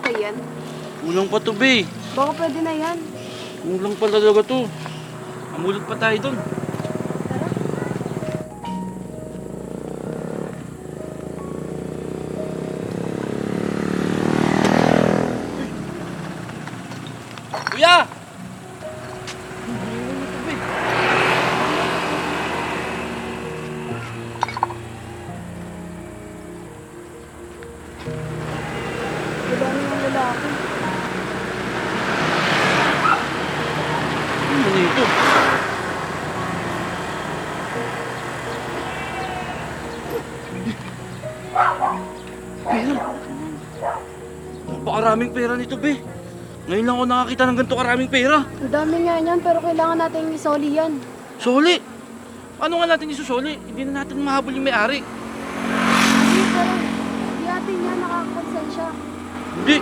okay yan? Kulang pa to, be. Baka pwede na yan. Kulang pa talaga to. Amulot pa tayo dun. Napakaraming pera nito, be. Ngayon lang ako nakakita ng ganito karaming pera. Ang dami nga yan, pero kailangan natin isoli yan. Soli! Paano nga natin isusoli? Hindi na natin mahabol yung may-ari. Hindi, pero di atin yan, nakakakonsensya. Hindi!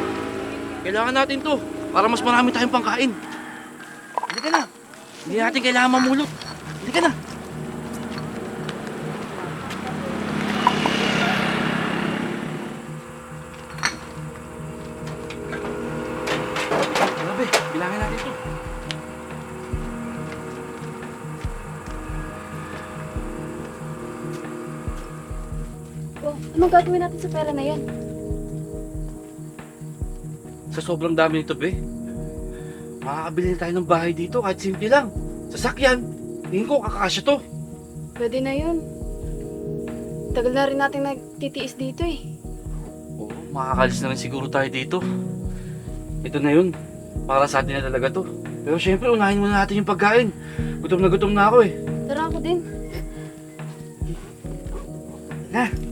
Kailangan natin to para mas marami tayong pangkain. Hindi ka na. Hindi natin kailangan mamulot. Hindi ka na. Anong gagawin natin sa pera na yan? Sa sobrang dami nito, be. Makakabili na tayo ng bahay dito kahit simple lang. Sasakyan. Tingin ko kakasya to. Pwede na yun. Tagal na rin natin nagtitiis dito eh. Oo, makakalis na rin siguro tayo dito. Ito na yun. Para sa atin na talaga to. Pero syempre, unahin muna natin yung pagkain. Gutom na gutom na ako eh. Tara ako din. Na.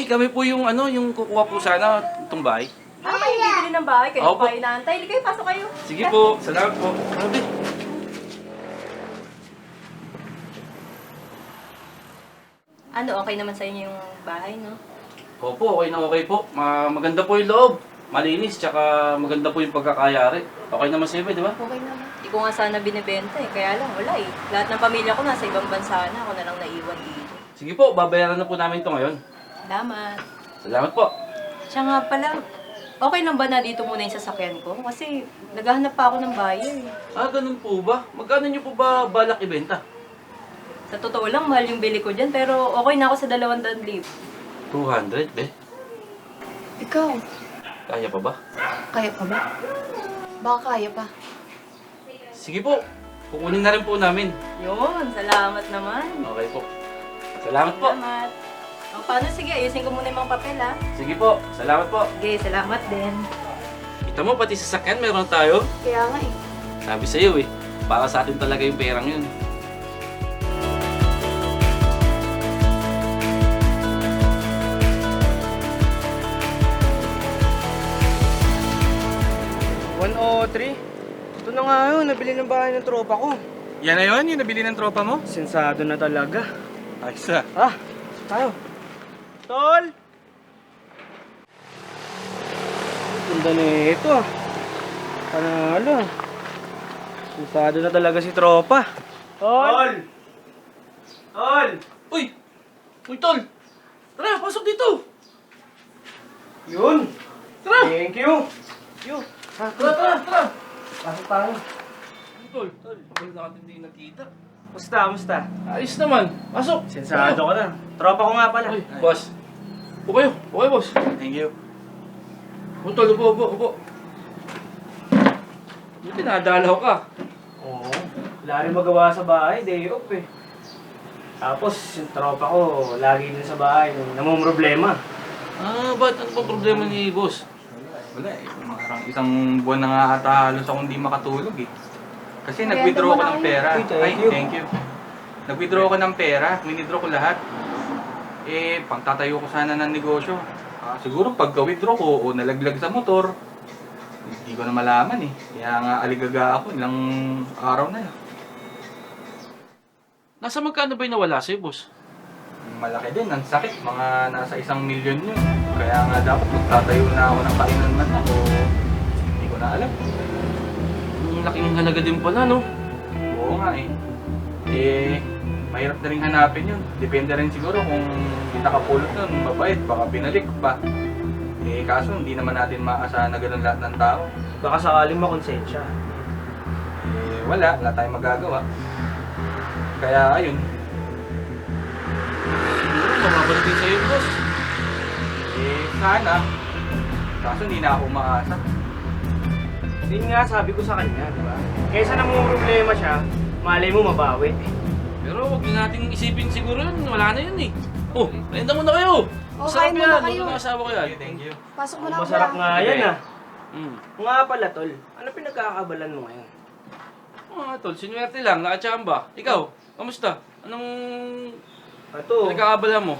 Sila? Ay, kami po yung ano, yung kukuha po sana itong bahay. Ah, kayo bibili ng bahay, kayo Opo. pa inaantay. Hindi kayo, pasok kayo. Sige po, salamat po. Grabe. Ano, okay naman sa inyo yung bahay, no? Opo, okay na okay po. Ma maganda po yung loob. Malinis, tsaka maganda po yung pagkakayari. Okay naman sa'yo, di ba? Okay naman. Hindi ko nga sana binibenta eh, kaya lang, wala eh. Lahat ng pamilya ko nasa ibang bansa na, ako na lang naiwan dito. Sige po, babayaran na po namin ito ngayon. Salamat. Salamat po. Siya nga pala, okay lang ba na dito muna yung sasakyan ko? Kasi naghahanap pa ako ng buyer eh. Ah, ganun po ba? Magkano niyo po ba balak ibenta? Sa totoo lang, mahal yung bili ko dyan, pero okay na ako sa 200,000. 200, be. Ikaw, Kaya pa ba? kaya pa ba? Baka kaya pa. Sige po. Kukunin na rin po namin. Yun, salamat naman. Okay po. Salamat po. Salamat. O, paano? Sige, ayusin ko muna yung mga papel, ha? Sige po. Salamat po. Sige, salamat din. Kita mo, pati sa sakyan meron tayo. Kaya nga eh. Sabi sa'yo eh. Para sa atin talaga yung perang yun. One o three? Ito na nga yun, nabili ng bahay ng tropa ko. Yan na yun, yung nabili ng tropa mo? Sensado na talaga. Ayos ah. Ah, tayo. Tol! Ganda na ito ah. Panalo. Sensado na talaga si tropa. Tol! Tol! Uy! Uy, tol! Tara, pasok dito! Yun! Tara! Thank you! You! Ah, Tara, tara, tara! Pasok tayo. Tol, tol, bakit natin hindi nakita? Musta, musta? Ayos naman. Pasok. Sensado ka na. Tropa ko nga pala. Uy, boss. Upo kayo. Upo kayo, boss. Thank you. Upo. Upo, upo, upo. Buti nadalaw ka. Oo. Wala rin magawa sa bahay, day off eh. Tapos, yung tropa ko, lagi din sa bahay, namumroblema. Ah, ba't ano bang problema ni boss? Wala eh. Parang isang buwan na nga ata halos akong hindi makatulog eh. Kasi nag-withdraw ko ng pera. Uy, thank Ay, you. thank you. Nag-withdraw ko ng pera. Winidraw ko lahat. Eh, pangtatayo ko sana ng negosyo. Ah, siguro pagka-withdraw ko o nalaglag sa motor, hindi ko na malaman eh. Kaya nga aligaga ako ilang araw na. Nasa magkano ba yung nawala sa'yo, boss? Malaki din, ang sakit. Mga nasa isang milyon yun. Kaya nga dapat magtatayo na ako ng kainan man ako. Hindi ko na alam. Ang laking halaga din pala, no? Oo nga eh. Eh, mahirap na rin hanapin yun. Depende rin siguro kung hindi nakapulot nun, mabait, baka binalik pa. Eh, kaso hindi naman natin maasahan na ganun lahat ng tao. Baka sakaling makonsensya. Eh, wala, wala tayong magagawa. Kaya, ayun, Siguro mababalik din sa'yo, boss. eh, sana. Kaso hindi na ako umaasa. Yun nga sabi ko sa kanya, di ba? Kaysa namang problema siya, malay mo mabawi. Pero huwag din natin isipin siguro yun. Wala na yun eh. Oh, renta muna kayo. Oh, Masarap kain muna yan. kayo. Ano asawa ko yan? Thank you, thank you. Pasok mo na ako. Masarap nga yan ah. Hmm. Nga pala tol, ano pinagkakabalan mo ngayon? Oh, tol, sinuwerte lang. Nakachamba. Ikaw, kamusta? Anong Ito, pinagkakabala mo?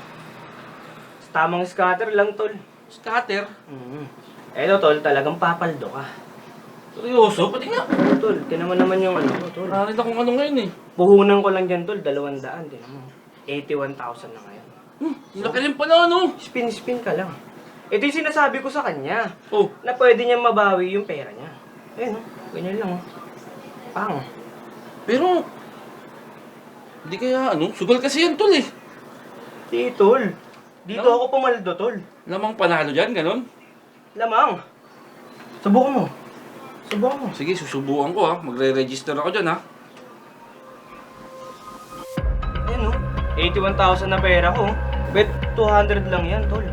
tamang scatter lang tol. Scatter? Mm. Eto tol, talagang papaldo ka. Seryoso? Pati nga. Tol, tinan mo naman yung ano, tol. Nakakita kong ano ngayon eh. Puhunan ko lang dyan tol, dalawang daan, tinan mo. 81,000 na ngayon. Hmm, ang laki rin pala ano. Spin-spin ka lang. Ito yung sinasabi ko sa kanya, Oh, na pwede niya mabawi yung pera niya. Ayun, oh, ganyan lang. Oh. Pang. pero... Hindi kaya ano, sugal kasi yan tol eh. Di tol. Dito No? ako pumaldo tol. Lamang panalo dyan, ganon. Lamang. Subukan mo. Subukan mo. Sige, susubukan ko ha. Magre-register ako dyan ha. Ayun oh. 81,000 na pera ko. oh. Bet 200 lang yan, tol.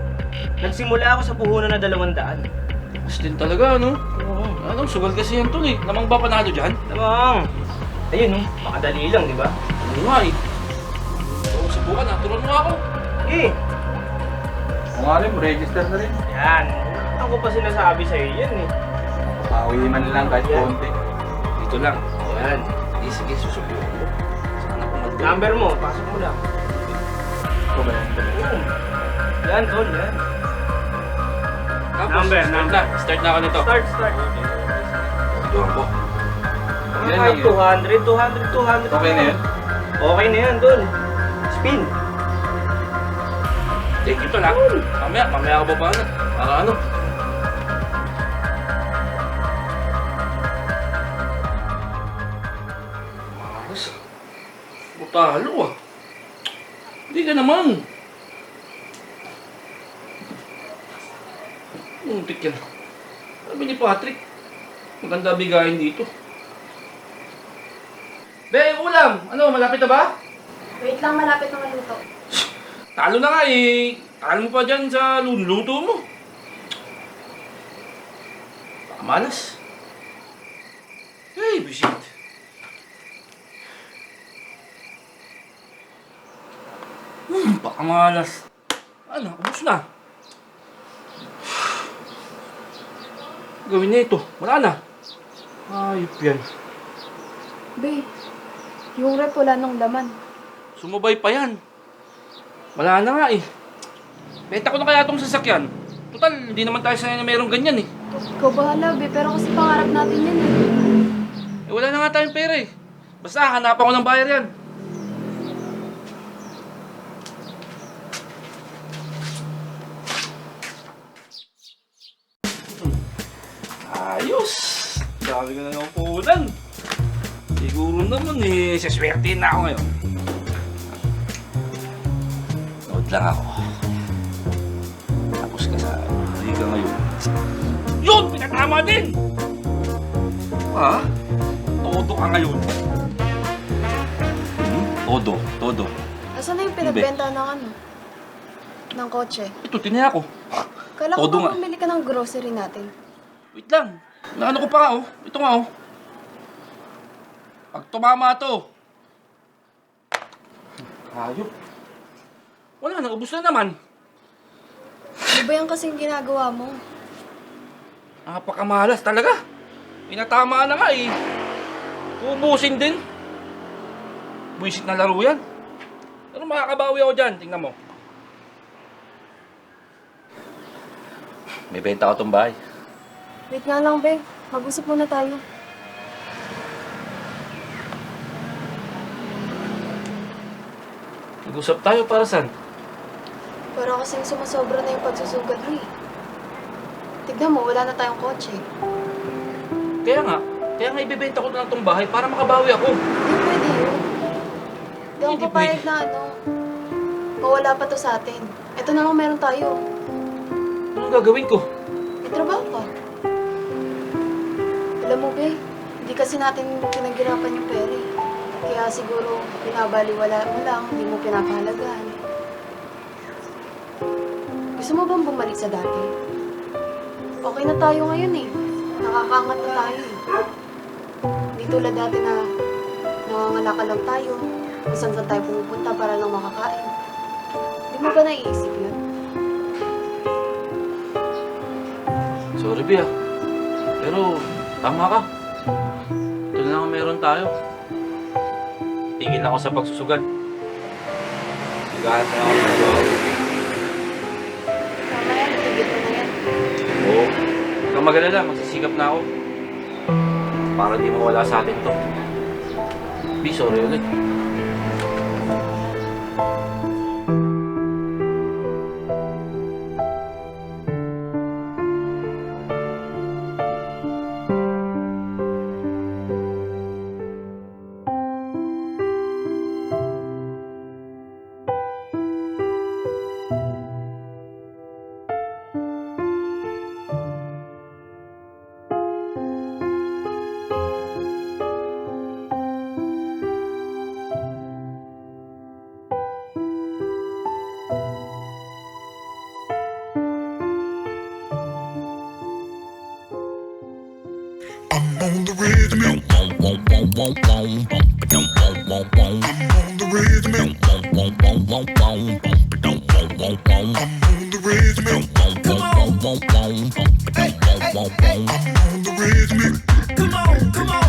Nagsimula ako sa puhunan na 200. Mas din talaga ano. Oo. Ano, sugal kasi yan tol eh. Lamang ba panalo dyan? Lamang. Ayun oh. Makadali lang, di ba? Ano nga eh. Oo, subukan ha. Turuan mo ako. Eh. Kung rin, register na rin. Yan. Ako pa sinasabi sa'yo yan eh. Pauwi man lang kahit Yeah. konti. Dito lang. Yan. Sige, sige, susubukan ko. Sana pumaldo. Number mo, pasok mo lang. Ito ba yan? Yan, tol, yan. Tapos, Number, start number. na. Start na ako nito. Start, start. Turuan ko. Yan Kahit lang 200, yun. 200, 200. Okay na yun? Okay na yan, tol. Spin. Thank you tol ha. Mamaya, mamaya ako baba na. Para ano. Butalo ah. Hindi ka naman. Muntik yan. Sabi ni Patrick, maganda bigayin dito. Be, ulam! Ano, malapit na ba? Wait lang, malapit na maluto. Talo na nga eh. Talo mo pa dyan sa lunluto mo. Baka malas. Hey, bisit. Baka malas. Ano, ubus na. Gawin na ito. Wala na. Ayop yan. Be, yung rep wala nung laman. Sumabay pa yan. Wala na nga eh. Benta ko na kaya itong sasakyan. Total, hindi naman tayo sanay na mayroong ganyan eh. Ikaw bahala, be. Pero kasi pangarap natin yan eh. Eh wala na nga tayong pera eh. Basta hanapan ko ng bayar yan. Dami ko na ng punan. Siguro naman eh, saswerte na ako ngayon. Nood lang ako. Tapos ka sa liga ngayon. Yun! Pinatama din! Ha? Todo ka ngayon. Hmm? Todo, todo. Asan na yung pinagbenta ng ano? Ng kotse? Ito, tinaya ko. Kala ko Todo nga. bumili ka ng grocery natin? Wait lang. Naano ko pa nga, oh. Ito nga, oh. Pag tumama to. Ayop. Wala na, ubus na naman. Ano ba yan kasing ginagawa mo? Napakamalas talaga. Pinatama na nga eh. Ubusin din. Buisit na laro yan. Pero makakabawi ako dyan, tingnan mo. May benta ako tong bahay. Wait nga lang, be. Mag-usap muna tayo. Nag-usap tayo para saan? Para kasing sumasobra na yung pagsusugal mo eh. Tignan mo, wala na tayong kotse. Kaya nga, kaya nga ibebenta ko na lang tong bahay para makabawi ako. Hindi pwede yun. Hindi ako Hindi papayag na ano. Mawala pa to sa atin. Ito na lang meron tayo. Anong gagawin ko? May trabaho ka. Alam mo, be, hindi kasi natin pinaghirapan yung pera eh. Kaya siguro binabaliwala mo lang, hindi mo pinapahalagaan. Gusto mo bang bumalik sa dati? Okay na tayo ngayon eh. Nakakaangat na tayo eh. Hindi tulad dati na nangangalaka lang tayo. Kung saan tayo pumupunta para lang makakain. Hindi mo ba naiisip yun? Sorry, Bia. Pero, tama ka. Ito na lang ang meron tayo. Tigil na ako sa pagsusugal. Naghahanap na ako ng trabaho. Tama yan, tigil mo na yan. Oo. Huwag kang magalala, magsisikap na ako. Para di mawala sa atin to. B, sorry ulit. I'm on the rhythm. I'm on the rhythm. I'm on the rhythm. Come on, come on.